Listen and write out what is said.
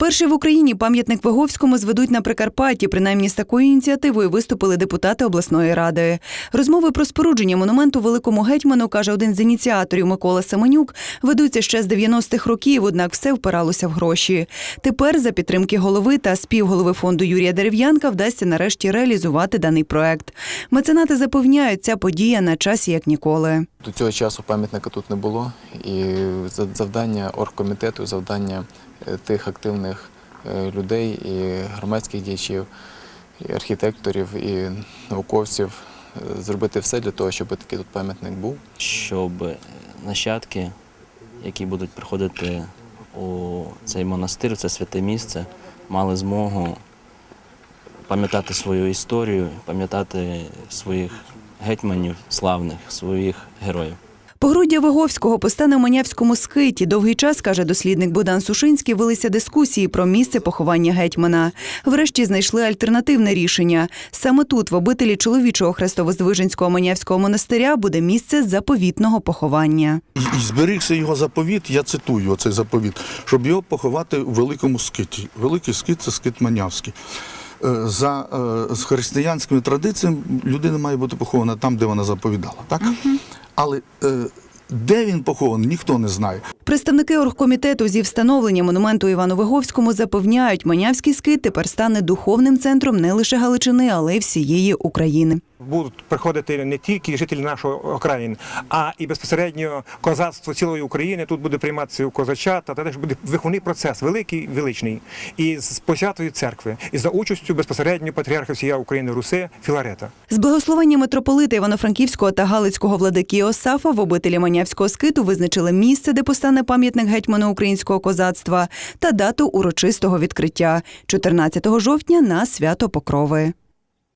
Перший в Україні пам'ятник Виговському зведуть на Прикарпатті. Принаймні з такою ініціативою виступили депутати обласної ради. Розмови про спорудження монументу великому гетьману, каже один з ініціаторів Микола Семенюк, ведуться ще з 90-х років, однак все впиралося в гроші. Тепер за підтримки голови та співголови фонду Юрія Дерев'янка вдасться нарешті реалізувати даний проект. Меценати запевняють, ця подія на часі як ніколи. До цього часу пам'ятника тут не було, і за- завдання оргкомітету, завдання тих активних е, людей і громадських діячів, і архітекторів, і науковців е, зробити все для того, щоб такий тут пам'ятник був. щоб нащадки, які будуть приходити у цей монастир, це святе місце, мали змогу пам'ятати свою історію, пам'ятати своїх гетьманів славних, своїх героїв. Погруддя Виговського постане в Манявському скиті. Довгий час, каже дослідник Богдан Сушинський, велися дискусії про місце поховання гетьмана. Врешті знайшли альтернативне рішення. Саме тут, в обителі чоловічого хрестовоздвиженського Манявського монастиря, буде місце заповітного поховання. І, і зберігся його заповіт, я цитую цей заповіт, щоб його поховати у великому скиті. Великий скит це скит Манявський. Е, За е, з християнськими традиціями людина має бути похована там, де вона заповідала. Так? Але е, де він похований, ніхто не знає. Представники оргкомітету зі встановлення монументу Івану Виговському запевняють, Манявський скит тепер стане духовним центром не лише Галичини, але й всієї України. будуть приходити не тільки жителі нашої країни, а і безпосередньо козацтво цілої України. Тут буде прийматися у козачат, та теж буде виховний процес, великий, величний, і з посвятою церкви, і за участю безпосередньо патріарха всія України Руси Філарета. З благословення митрополита Івано-Франківського та Галицького владики Осафа в обителі Манявського скиту визначили місце, де постане пам'ятник гетьману українського козацтва, та дату урочистого відкриття 14 жовтня на свято Покрови.